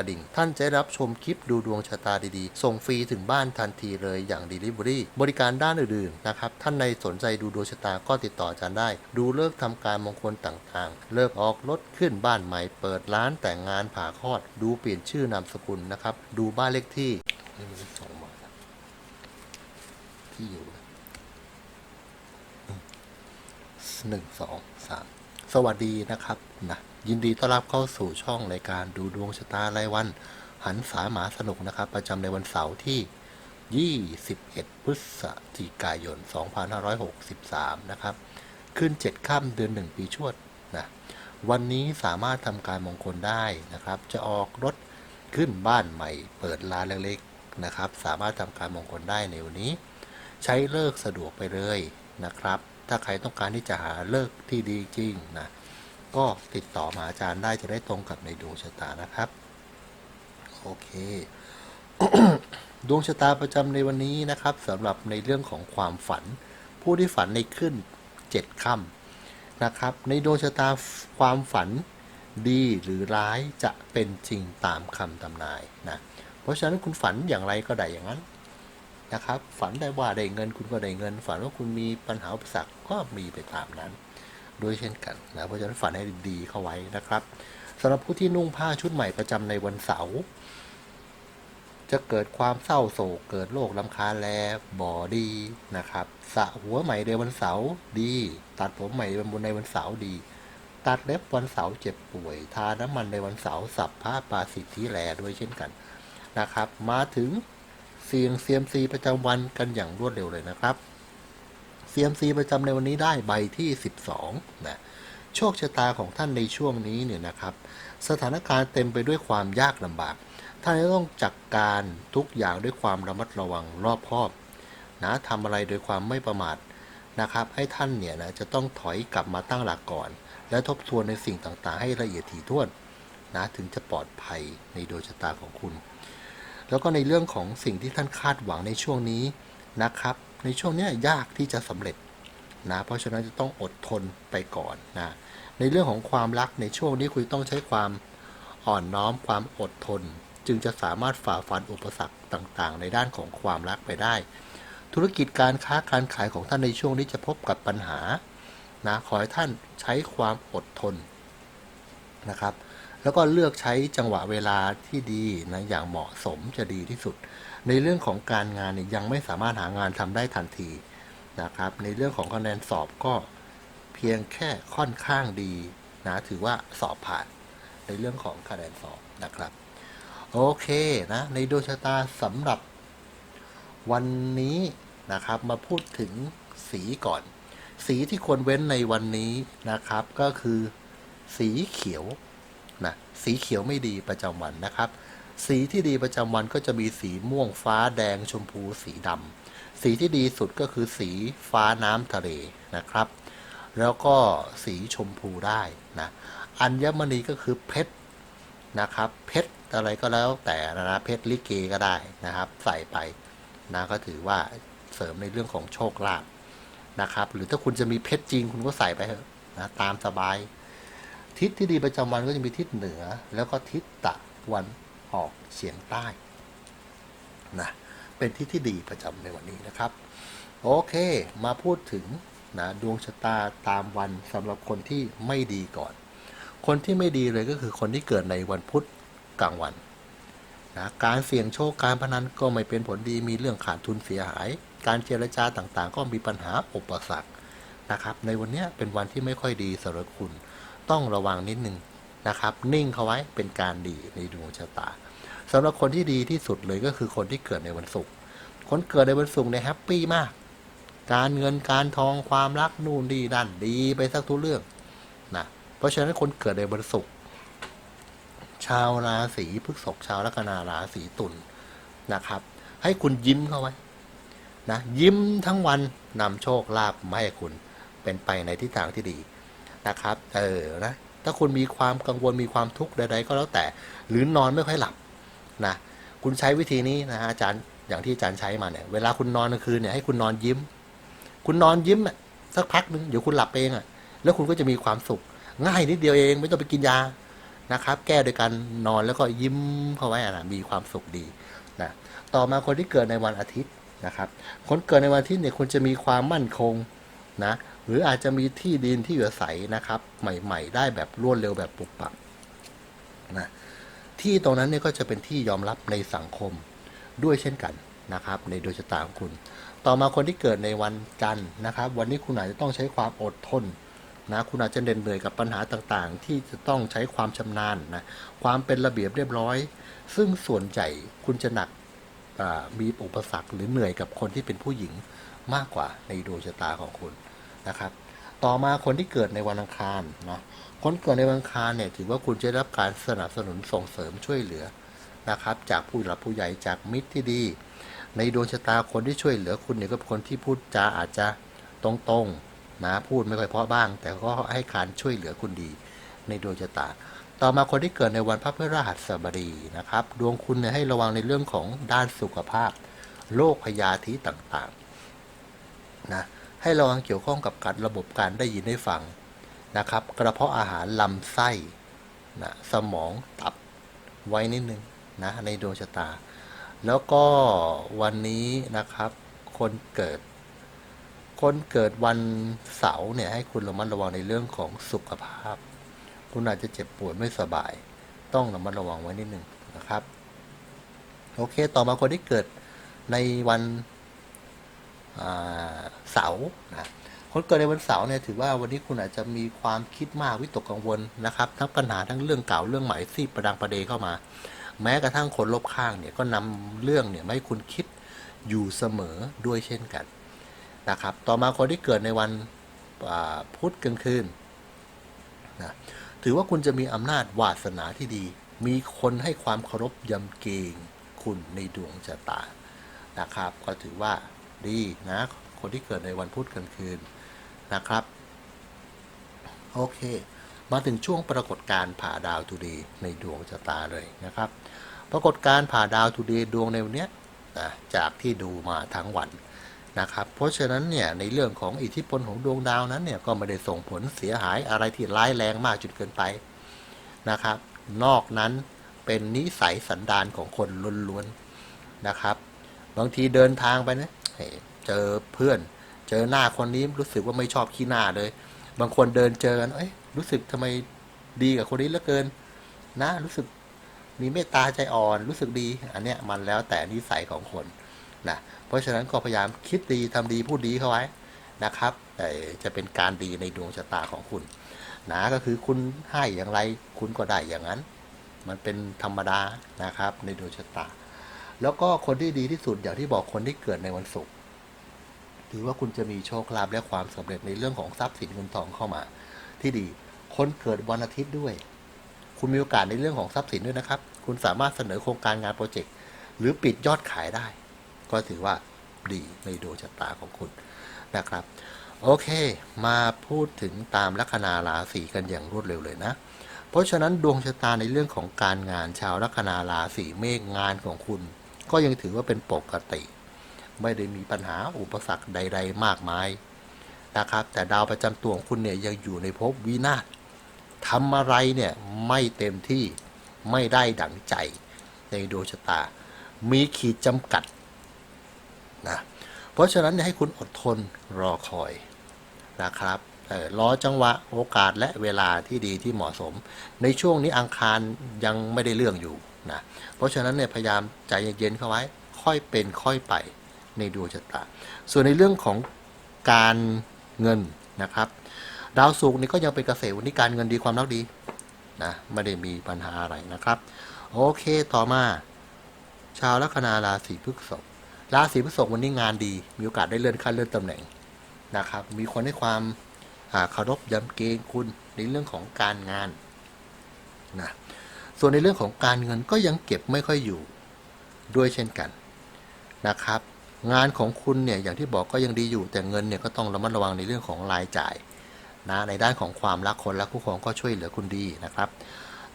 ะดิ่ง ท่านจะได้รับชมคลิปดูดวงชะตาดีๆ ส่งฟรีถึงบ้านทันทีเลยอย่าง Delivery บริการด้านอื่นๆนะครับ ท่านในสนใจดูดวงชะตาก็ติดต่ออาจารย์ได้ ดูเลิกษ์ทำการมงคลต่างๆ เลิกออกรถขึ้นบ้านใหม่ เปิดร้านแต่งงานผ่าคลอด ดูเปลี่ยนชื่อนามสกุลนะครับ ดูบ้านเลขที่นี่มันสองมาที่อยู่หนึ่งสองสามสวัสดีนะครับนะ ยินดีต้อนรับเข้าสู่ช่องรายการดูดวงชะตารายวัน หันสาหมาสนุกนะครับ ประจำในวันเสาร์ที่ 21 พฤศจิกายน 2563 นะครับ ขึ้น 7 ค่ำเดือน 1 ปีชวดนะวันนี้สามารถทำการมงคลได้นะครับ จะออกรถขึ้นบ้านใหม่ เปิดร้านเล็กๆนะครับ สามารถทำการมงคลได้ในวันนี้ ใช้เลิกสะดวกไปเลยนะครับ ถ้าใครต้องการที่จะหาเลิกที่ดีจริงนะ ก็ติดต่อมาอาจารย์ได้จะได้ตรงกับในดวงชะตานะครับ โอเค ดวงชะตาประจำในวันนี้นะครับสำหรับในเรื่องของความฝัน ผู้ที่ฝันในขึ้นเจ็ดค่ำนะครับ ในดวงชะตาความฝันดีหรือร้ายจะเป็นจริงตามคำทำนายนะ เพราะฉะนั้นคุณฝันอย่างไรก็ได้อย่างนั้นนะครับ ฝันได้ว่าได้เงินคุณก็ได้เงิน ฝันว่าคุณมีปัญหาอุปสรรคก็มีไปตามนั้น ด้วยเช่นกันนะเพราะฉะนั้นฝันให้ดีเข้าไว้นะครับสำหรับผู้ที่นุ่งผ้าชุดใหม่ประจำในวันเสาร์จะเกิดความเศร้าโศกเกิดโรคลำคาแลบ่อดีนะครับสระหัวใหม่ในวันเสาร์ดี ตัดผมใหม่บนในวันเสาร์ดี ตัดเล็บวันเสาร์เจ็บป่วย ทาน้ำมันในวันเสาร์สับผ้าปาสิทธิแลด้วยเช่นกันนะครับ มาถึงเสียงเซียมซีประจำวันกันอย่างรวดเร็วเลยนะครับ CMC ประจำในวันนี้ได้ใบที่ 12นะโชคชะตาของท่านในช่วงนี้เนี่ยนะครับ สถานการณ์เต็มไปด้วยความยากลำบาก ท่านจะต้องจัดกการทุกอย่างด้วยความระมัดระวังรอบคอบนะทำอะไรโดยความไม่ประมาทนะครับ ให้ท่านเนี่ยนะจะต้องถอยกลับมาตั้งหลักก่อน และทบทวนในสิ่งต่างๆ ให้ละเอียดถี่ถ้วนนะถึงจะปลอดภัยในดวงชะตาของคุณ แล้วก็ในเรื่องของสิ่งที่ท่านคาดหวังในช่วงนี้นะครับ ในช่วงนี้ยากที่จะสำเร็จนะเพราะฉะนั้นจะต้องอดทนไปก่อนนะในเรื่องของความรักในช่วงนี้คุณต้องใช้ความอ่อนน้อมความอดทน จึงจะสามารถฝ่าฟันอุปสรรคต่างๆ ในด้านของความรักไปได้ ธุรกิจการค้าการขายของท่านในช่วงนี้จะพบกับปัญหานะขอให้ท่านใช้ความอดทนนะครับ แล้วก็เลือกใช้จังหวะเวลาที่ดีนะอย่างเหมาะสมจะดีที่สุด ในเรื่องของการงานเนี่ยยังไม่สามารถหางานทำได้ทันทีนะครับ ในเรื่องของคะแนนสอบก็เพียงแค่ค่อนข้างดีนะถือว่าสอบผ่านในเรื่องของคะแนนสอบนะครับ โอเคนะในดวงชะตาสำหรับวันนี้นะครับมาพูดถึงสีก่อน สีที่ควรเว้นในวันนี้นะครับก็คือสีเขียวนะสีเขียวไม่ดีประจำวันนะครับ สีที่ดีประจำวันก็จะมีสีม่วงฟ้าแดงชมพูสีดำสีที่ดีสุดก็คือสีฟ้าน้ำทะเลนะครับ แล้วก็สีชมพูได้นะอัญมณีก็คือเพชรนะครับ เพชรอะไรก็แล้วแต่นะเพชรลิเกก็ได้นะครับ ใส่ไปนะก็ถือว่าเสริมในเรื่องของโชคลาภนะครับ หรือถ้าคุณจะมีเพชรจริงคุณก็ใส่ไปเถอะนะตามสบาย ทิศที่ดีประจำวันก็จะมีทิศเหนือ แล้วก็ทิศตะวัน ออกเฉียงใต้นะเป็นทิศที่ดีประจำในวันนี้นะครับ โอเค มาพูดถึงนะดวงชะตาตามวันสำหรับคนที่ไม่ดีก่อน คนที่ไม่ดีเลยก็คือคนที่เกิดในวันพุธกลางวันนะการเสี่ยงโชคการพนันก็ไม่เป็นผลดีมีเรื่องขาดทุนเสียหาย การเจรจาต่างๆ ก็มีปัญหาอุปสรรคนะครับ ในวันนี้เป็นวันที่ไม่ค่อยดีสำหรับคุณ ต้องระวังนิดนึง นะครับ นิ่งเขาไว้เป็นการดีในดวงชะตาสำหรับคนที่ดีที่สุดเลยก็คือคนที่เกิดในวันศุกร์คนเกิดในวันศุกร์เนี่ยแฮปปี้มาก การเงินการทองความรักนู่นนี่นั่นดีไปสักทุกเรื่องนะเพราะฉะนั้นคนเกิดในวันศุกร์ชาวราศีพฤษภชาวลัคนาราศีตุลนะครับ ให้คุณยิ้มเข้าไว้นะยิ้มทั้งวันนำโชคลาภมาให้คุณเป็นไปในทิศทางที่ดีนะครับ เออนะ ถ้าคุณมีความกังวลมีความทุกข์ใดๆก็แล้วแต่ หรือนอนไม่ค่อยหลับนะคุณใช้วิธีนี้นะอาจารย์อย่างที่อาจารย์ใช้มาเนี่ยเวลาคุณนอนกลางคืนเนี่ยให้คุณนอนยิ้ม คุณนอนยิ้มสักพักหนึ่งเดี๋ยวคุณหลับเองอะแล้วคุณก็จะมีความสุข ง่ายนิดเดียวเองไม่ต้องไปกินยานะครับ แก้โดยการนอนแล้วก็ยิ้มเข้าไว้อะนะมีความสุขดีนะต่อมาคนที่เกิดในวันอาทิตย์นะครับ คนเกิดในวันอาทิตย์เนี่ยคุณจะมีความมั่นคง นะหรืออาจจะมีที่ดินที่อยู่อาศัยนะครับ ใหม่ ๆ ได้แบบรวดเร็วแบบปุบปับนะที่ตรงนั้นเนี่ยก็จะเป็นที่ยอมรับในสังคมด้วยเช่นกันนะครับ ในดวงชะตาของคุณ ต่อมาคนที่เกิดในวันจันทร์นะครับ วันนี้คุณอาจจะต้องใช้ความอดทนนะคุณอาจจะเหน็ดเหนื่อยกับปัญหาต่างๆ ที่จะต้องใช้ความชำนาญนะความเป็นระเบียบเรียบร้อย ซึ่งส่วนใหญ่คุณจะหนักมีอุปสรรคหรือเหนื่อยกับคนที่เป็นผู้หญิง มากกว่าในดวงชะตาของคุณนะครับ ต่อมาคนที่เกิดในวันอังคารนะคนเกิดในวันอังคารเนี่ยถือว่าคุณจะได้รับการสนับสนุนส่งเสริมช่วยเหลือนะครับ จากผู้หลักผู้ใหญ่จากมิตรที่ดี ในดวงชะตาคนที่ช่วยเหลือคุณเนี่ยก็เป็นคนที่พูดจาอาจจะตรงๆนะพูดไม่ค่อยเพราะบ้าง แต่ก็ให้การช่วยเหลือคุณดี ในดวงชะตา ต่อมาคนที่เกิดในวันพระพฤหัสบดีนะครับ ดวงคุณเนี่ยให้ระวังในเรื่องของด้านสุขภาพโรคพยาธิต่างๆ นะให้ระวังเกี่ยวข้องกับการระบบการได้ยินได้ฟังนะครับ กระเพาะอาหารลำไส้นะสมองตับไว้นิดนึงนะในดวงชะตา แล้วก็วันนี้นะครับคนเกิด คนเกิดวันเสาร์เนี่ยให้คุณระมัดระวังในเรื่องของสุขภาพ คุณอาจจะเจ็บป่วยไม่สบาย ต้องระมัดระวังไว้นิดหนึ่งนะครับ โอเค ต่อมาคนที่เกิดในวัน เสาร์นะคนเกิดในวันเสาร์เนี่ยถือว่าวันนี้คุณอาจจะมีความคิดมากวิตกกังวลนะครับทั้งปัญหาทั้งเรื่องเก่าเรื่องใหม่ที่ประดังประเดเข้ามา แม้กระทั่งคนรอบข้างเนี่ยก็นำเรื่องเนี่ยมาให้คุณคิดอยู่เสมอด้วยเช่นกันนะครับต่อมาคนที่เกิดในวันพุธกลางคืนนะถือว่าคุณจะมีอำนาจวาสนาที่ดี มีคนให้ความเคารพยำเกรงคุณในดวงชะตานะครับ ก็ถือว่า ดีนะ คนที่เกิดในวันพุธกลางคืนนะครับ โอเค มาถึงช่วงปรากฏการผ่าดาวทูดย์ในดวงชะตาเลยนะครับ ปรากฏการผ่าดาวทูดย์ดวงในวันนี้นะจากที่ดูมาทั้งวันนะครับ เพราะฉะนั้นเนี่ยในเรื่องของอิทธิพลของดวงดาวนั้นเนี่ยก็ไม่ได้ส่งผลเสียหายอะไรที่ร้ายแรงมากจนเกินไปนะครับ นอกนั้นเป็นนิสัยสันดานของคนล้วนๆนะครับ บางทีเดินทางไปนะ เจอเพื่อน เจอหน้าคนนี้รู้สึกว่าไม่ชอบขี้หน้าเลย บางคนเดินเจอกันเอ้ยรู้สึกทำไมดีกับคนนี้เหลือเกิน นะ รู้สึกมีเมตตาใจอ่อนรู้สึกดี อันเนี้ยมันแล้วแต่นิสัยของคนนะเพราะฉะนั้นก็พยายามคิดดีทำดีพูดดีเข้าไว้นะครับแต่จะเป็นการดีในดวงชะตาของคุณนะก็คือคุณให้อย่างไร คุณก็ได้อย่างนั้น มันเป็นธรรมดานะครับในดวงชะตา แล้วก็คนที่ดีที่สุดอย่างที่บอกคนที่เกิดในวันศุกร์ถือว่าคุณจะมีโชคลาภและความสำเร็จในเรื่องของทรัพย์สินเงินทองเข้ามา ที่ดี คนเกิดวันอาทิตย์ด้วย คุณมีโอกาสในเรื่องของทรัพย์สินด้วยนะครับ คุณสามารถเสนอโครงการงานโปรเจกต์หรือปิดยอดขายได้ ก็ถือว่าดีในดวงชะตาของคุณนะครับ โอเค มาพูดถึงตามลัคนาราศีกันอย่างรวดเร็วเลยนะ เพราะฉะนั้นดวงชะตาในเรื่องของการงานชาวลัคนาราศีเมษงานของคุณ ก็ยังถือว่าเป็นปกติ ไม่ได้มีปัญหาอุปสรรคใด ๆ มากมายนะครับ แต่ดาวประจำตัวของคุณเนี่ยยังอยู่ในภพวินาศทำอะไรเนี่ยไม่เต็มที่ไม่ได้ดั่งใจในดวงชะตา มีขีดจำกัดนะเพราะฉะนั้นให้คุณอดทนรอคอยนะครับเออรอจังหวะโอกาสและเวลาที่ดีที่เหมาะสม ในช่วงนี้อังคารยังไม่ได้เรื่องอยู่ นะเพราะฉะนั้นเนี่ยพยายามใจเย็นๆเข้าไว้ ค่อยเป็นค่อยไปในดวงชะตาส่วนในเรื่องของการเงินนะครับ ดาวศุกร์นี่ก็ยังเป็นเกษตรวันนี้การเงินดีความรักดีนะไม่ได้มีปัญหาอะไรนะครับ โอเคต่อมา ชาวลัคนาราศีพฤษภราศีพฤษภวันนี้งานดี มีโอกาสได้เลื่อนขั้นเลื่อนตำแหน่งนะครับ มีคนให้ความเคารพยำเกรงคุณในเรื่องของการงานนะ ส่วนในเรื่องของการเงินก็ยังเก็บไม่ค่อยอยู่ด้วยเช่นกันนะครับ งานของคุณเนี่ยอย่างที่บอกก็ยังดีอยู่แต่เงินเนี่ยก็ต้องระมัดระวังในเรื่องของรายจ่ายนะในด้านของความรักคนรักคู่ครองก็ช่วยเหลือคุณดีนะครับ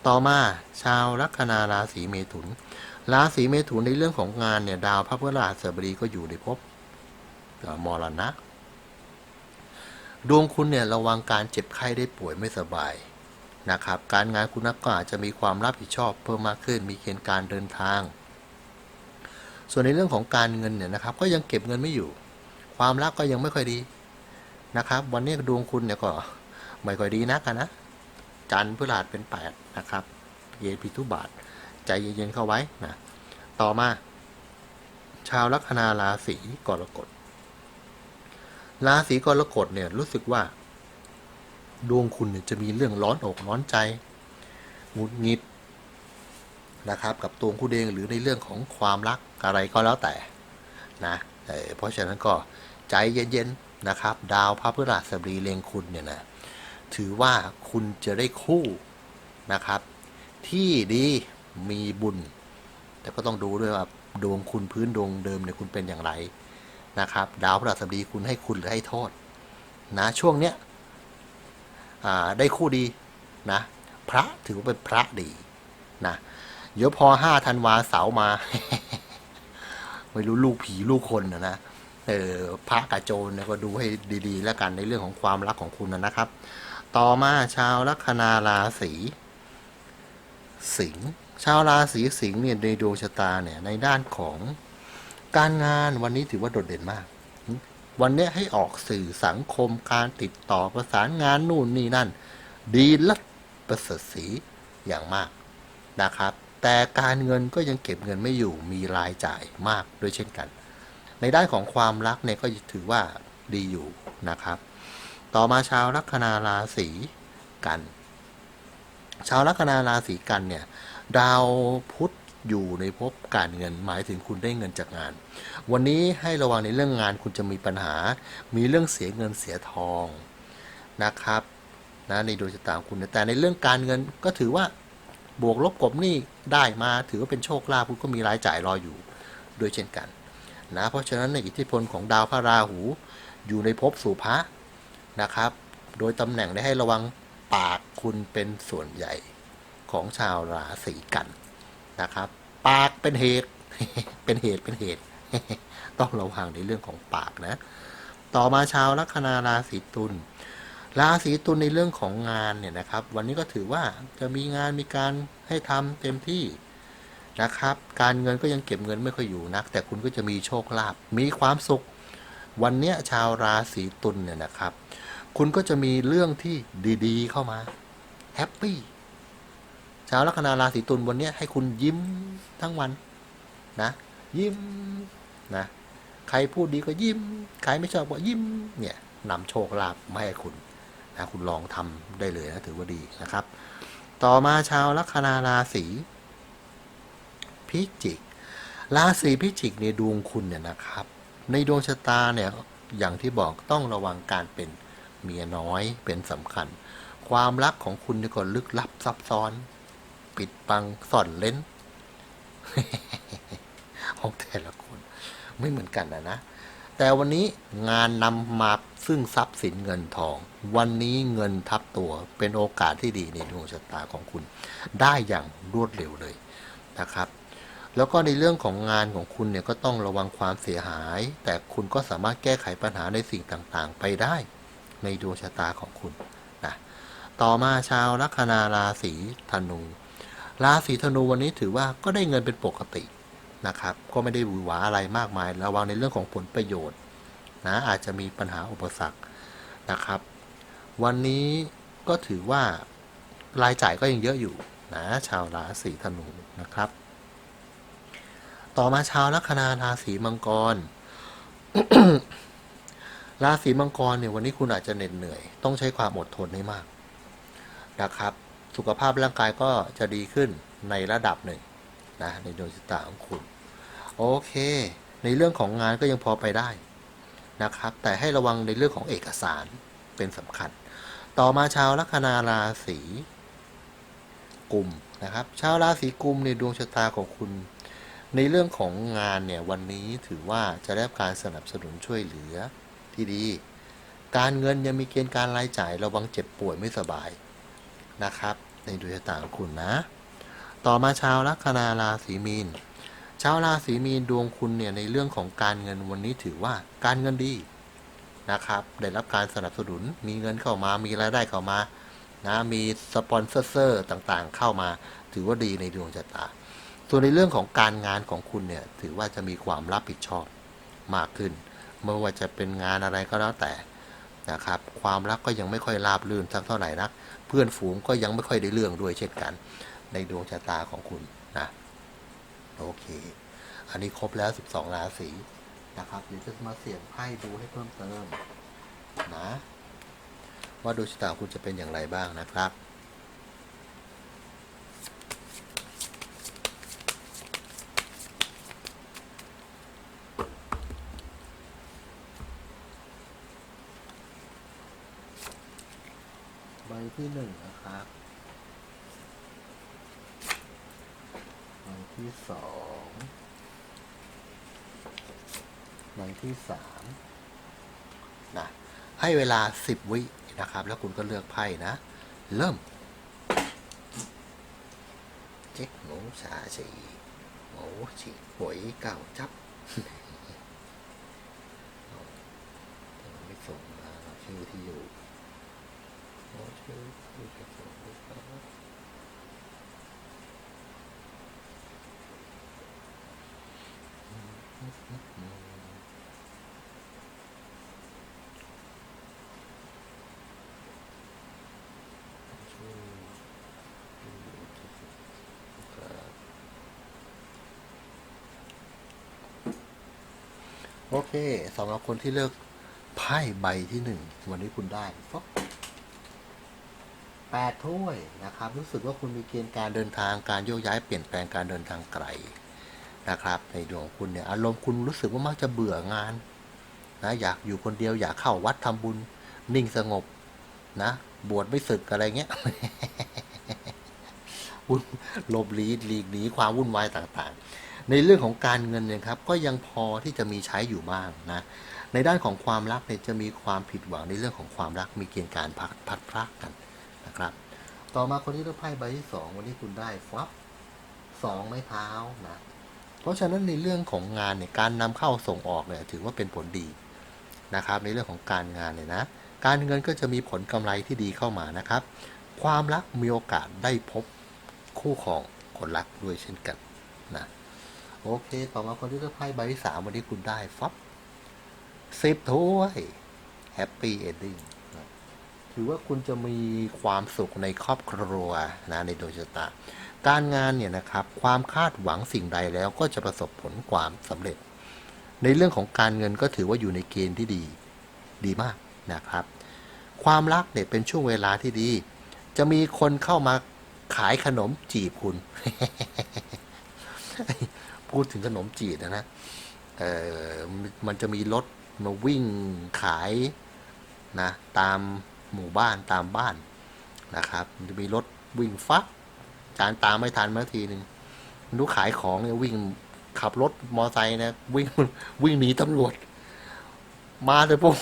ต่อมาชาวลัคนาราศีเมถุน ราศีเมถุนในเรื่องของงานเนี่ยดาวพระพฤหัสบดีก็อยู่ในภพมรณะดวงคุณเนี่ยระวังการเจ็บไข้ได้ป่วยไม่สบาย นะครับ การงานคุณก็อาจจะมีความรับผิดชอบเพิ่มมากขึ้น มีเกณฑ์การเดินทาง ส่วนในเรื่องของการเงินเนี่ยนะครับ ก็ยังเก็บเงินไม่อยู่ ความรักก็ยังไม่ค่อยดีนะครับ วันนี้ดวงคุณเนี่ยก็ไม่ค่อยดีนักนะ จันทร์พฤหัสเป็นแปดนะครับ เยนพิทุบาท ใจเย็นๆเข้าไว้นะ ต่อมา ชาวลัคนาราศีกรกฎ ราศีกรกฎเนี่ยรู้สึกว่า ดวงคุณเนี่ยจะมีเรื่องร้อนอกร้อนใจหงุดหงิดนะครับ กับตัวคุณเองหรือในเรื่องของความรักอะไรก็แล้วแต่นะเเพราะฉะนั้นก็ใจเย็นๆนะครับ ดาวพระพฤหัสบดีเลงคุณเนี่ยนะถือว่าคุณจะได้คู่นะครับ ที่ดีมีบุญ แต่ก็ต้องดูด้วยว่าดวงคุณพื้นดวงเดิมเนี่ยคุณเป็นอย่างไรนะครับ ดาวพฤหัสบดีคุณให้คุณหรือให้โทษนะช่วงเนี้ย ได้คู่ดีนะพระถือว่าเป็นพระดีนะเดี๋ยวพอห้าธันวาเสามา ไม่รู้ลูกผีลูกคนนะนะเออพระกับโจรเนี่ยก็ดูให้ดีๆ แล้วกันในเรื่องของความรักของคุณนะนะครับ ต่อมาชาวลัคนาราศีสิงห์ชาวราศีสิงห์เนี่ยในดวงชะตาเนี่ยในด้านของการงานวันนี้ถือว่าโดดเด่นมาก วันนี้ให้ออกสื่อสังคมการติดต่อประสานงานนู่นนี่นั่น ดีลัศประเสริฐสีอย่างมากนะครับ แต่การเงินก็ยังเก็บเงินไม่อยู่มีรายจ่ายมากด้วยเช่นกัน ในด้านของความรักเนี่ยก็ถือว่าดีอยู่นะครับ ต่อมาชาวลัคนาราศีกัน ชาวลัคนาราศีกันเนี่ยดาวพุธอยู่ในภพการเงินหมายถึงคุณได้เงินจากงาน วันนี้ให้ระวังในเรื่องงานคุณจะมีปัญหา มีเรื่องเสียเงินเสียทองนะครับนะในดวงชะตาคุณ แต่ในเรื่องการเงินก็ถือว่าบวกลบกบนี่ได้มาถือว่าเป็นโชคลาภคุณก็มีรายจ่ายรออยู่ด้วยเช่นกันนะเพราะฉะนั้นในอิทธิพลของดาวพระราหูอยู่ในภพสู่พระนะครับ โดยตำแหน่งได้ให้ระวังปากคุณเป็นส่วนใหญ่ของชาวราศีกันนะครับ ปากเป็นเหตุเป็นเหตุเป็นเหตุ ต้องระวังในเรื่องของปากนะ ต่อมาชาวลัคนาราศีตุล ราศีตุลในเรื่องของงานเนี่ยนะครับ วันนี้ก็ถือว่าจะมีงานมีการให้ทำเต็มที่นะครับ การเงินก็ยังเก็บเงินไม่ค่อยอยู่นัก แต่คุณก็จะมีโชคลาภ มีความสุข วันเนี้ยชาวราศีตุลเนี่ยนะครับ คุณก็จะมีเรื่องที่ดีๆ เข้ามาแฮปปี้ชาวลัคนาราศีตุลวันเนี้ยให้คุณยิ้มทั้งวันนะ ยิ้มนะใครพูดดีก็ยิ้ม ใครไม่ชอบก็ยิ้มเนี่ยนำโชคลาภมาให้คุณนะคุณลองทำได้เลยนะถือว่าดีนะครับ ต่อมาชาวลัคนาราศีพิจิกราศีพิจิกในดวงคุณเนี่ยนะครับ ในดวงชะตาเนี่ยอย่างที่บอกต้องระวังการเป็นเมียน้อยเป็นสำคัญ ความรักของคุณเนี่ยก็ลึกลับซับซ้อน ปิดบังซ่อนเล้น ของแต่ละคนไม่เหมือนกันนะนะ แต่วันนี้งานนำมาซึ่งทรัพย์สินเงินทอง วันนี้เงินทับตัวเป็นโอกาสที่ดีในดวงชะตาของคุณ ได้อย่างรวดเร็วเลยนะครับแล้วก็ในเรื่องของงานของคุณเนี่ยก็ต้องระวังความเสียหาย แต่คุณก็สามารถแก้ไขปัญหาในสิ่งต่างๆ ไปได้ในดวงชะตาของคุณนะต่อมาชาวลัคนาราศีธนู ราศีธนูวันนี้ถือว่าก็ได้เงินเป็นปกติ นะครับ ก็ไม่ได้หวือหวาอะไรมากมาย ระวังในเรื่องของผลประโยชน์นะอาจจะมีปัญหาอุปสรรคนะครับ วันนี้ก็ถือว่ารายจ่ายก็ยังเยอะอยู่นะชาวราศีธนูนะครับ ต่อมาชาวลัคนาราศีมังกรราศีมังกรเนี่ยวันนี้คุณอาจจะเหน็ดเหนื่อย ต้องใช้ความอดทนให้มากนะครับ สุขภาพร่างกายก็จะดีขึ้นในระดับหนึ่ง นะในดวงชะตาของคุณ โอเค ในเรื่องของงานก็ยังพอไปได้นะครับ แต่ให้ระวังในเรื่องของเอกสารเป็นสำคัญ ต่อมาชาวลัคนาราศีกุมนะครับ ชาวราศีกุมในดวงชะตาของคุณ ในเรื่องของงานเนี่ยวันนี้ถือว่าจะได้รับการสนับสนุนช่วยเหลือที่ดี การเงินยังมีเกณฑ์การรายจ่ายระวังเจ็บป่วยไม่สบายนะครับ ในดวงชะตาของคุณนะ ต่อมาชาวลัคนาราศีมีน ชาวราศีมีนดวงคุณเนี่ยในเรื่องของการเงินวันนี้ถือว่าการเงินดีนะครับ ได้รับการสนับสนุน มีเงินเข้ามา มีรายได้เข้ามานะมีสปอนเซอร์ต่างๆ เข้ามา ถือว่าดีในดวงชะตา ส่วนในเรื่องของการงานของคุณเนี่ยถือว่าจะมีความรับผิดชอบมากขึ้นไม่ว่าจะเป็นงานอะไรก็แล้วแต่นะครับ ความรักก็ยังไม่ค่อยราบรื่นสักเท่าไหร่นัก เพื่อนฝูงก็ยังไม่ค่อยได้เรื่องด้วยเช่นกัน ในดวงชะตาของคุณนะโอเค อันนี้ครบแล้ว 12 ราศีนะครับเดี๋ยวจะมาเสี่ยงไพ่ดูให้เพิ่มเติมนะ ว่าดวงชะตาคุณจะเป็นอย่างไรบ้างนะครับใบที่หนึ่งนะครับ ใบ ที่สองใบที่สามนะให้เวลาสิบวินะครับ แล้วคุณก็เลือกไพ่นะ เริ่ม เจ๊กหมูชาชีหมูฉีหวยเก่าจับไม่ส่งมาชื่อที่อยู่ชื่อที่ส่งไปครับชื่อที่อยู่ที่ส่งครับ โอเคสำหรับคนที่เลือกไพ่ใบที่หนึ่งวันนี้คุณได้ฟอกแปดถ้วยนะครับ รู้สึกว่าคุณมีเกณฑ์การเดินทางการโยกย้ายเปลี่ยนแปลงการเดินทางไกลนะครับ ในดวงคุณเนี่ยอารมณ์คุณรู้สึกว่ามักจะเบื่องานนะอยากอยู่คนเดียวอยากเข้าวัดทำบุญนิ่งสงบนะบวชไม่ศึกอะไรเงี้ยวุ่นหลบหลีหลีกหนีความวุ่นวายต่าง ๆ ในเรื่องของการเงินเนี่ยครับก็ยังพอที่จะมีใช้อยู่บ้างนะในด้านของความรักเนี่ยจะมีความผิดหวังในเรื่องของความรักมีเกณฑ์การพัดพัดพรากกันนะครับ ต่อมาคนที่เลือกไพ่ใบที่สองวันนี้คุณได้ฟับสองไม้เท้านะเพราะฉะนั้นในเรื่องของงานเนี่ยการนำเข้าส่งออกเนี่ยถือว่าเป็นผลดีนะครับ ในเรื่องของการงานเนี่ยนะการเงินก็จะมีผลกำไรที่ดีเข้ามานะครับ ความรักมีโอกาสได้พบคู่ของคนรักด้วยเช่นกันนะ โอเค ต่อมาคนที่เลือกไพ่ใบที่สามวันนี้คุณได้ฟับสิบถ้วยแฮปปี้เอนดิ้งถือว่าคุณจะมีความสุขในครอบครัวนะในดวงชะตา การงานเนี่ยนะครับ ความคาดหวังสิ่งใดแล้วก็จะประสบผลความสำเร็จ ในเรื่องของการเงินก็ถือว่าอยู่ในเกณฑ์ที่ดีดีมากนะครับ ความรักเนี่ยเป็นช่วงเวลาที่ดี จะมีคนเข้ามาขายขนมจีบคุณ พูดถึงขนมจีบนะนะเออมันจะมีรถมาวิ่งขายนะตามหมู่บ้านตามบ้านนะครับมันจะมีรถวิ่งฟักจานตามไม่ทันมาทีหนึ่งรู้ขายของเนี่ยวิ่งขับรถมอไซค์นะวิ่งวิ่งหนีตำรวจ มาแต่ปุ๊บ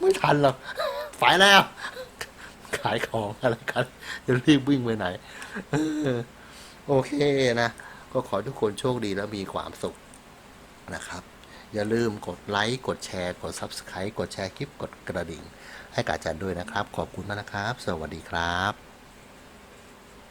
ไม่ทันหรอกฝ่ายแล้ว ขายของอะไรกันจะรีบวิ่งไปไหนโอเคนะ ก็ขอทุกคนโชคดีและมีความสุขนะครับ อย่าลืมกดไลค์ กดแชร์ กด Subscribe กดแชร์คลิป กดกระดิ่ง ให้กับอาจารย์ด้วยนะครับ ขอบคุณมากนะครับ สวัสดีครับ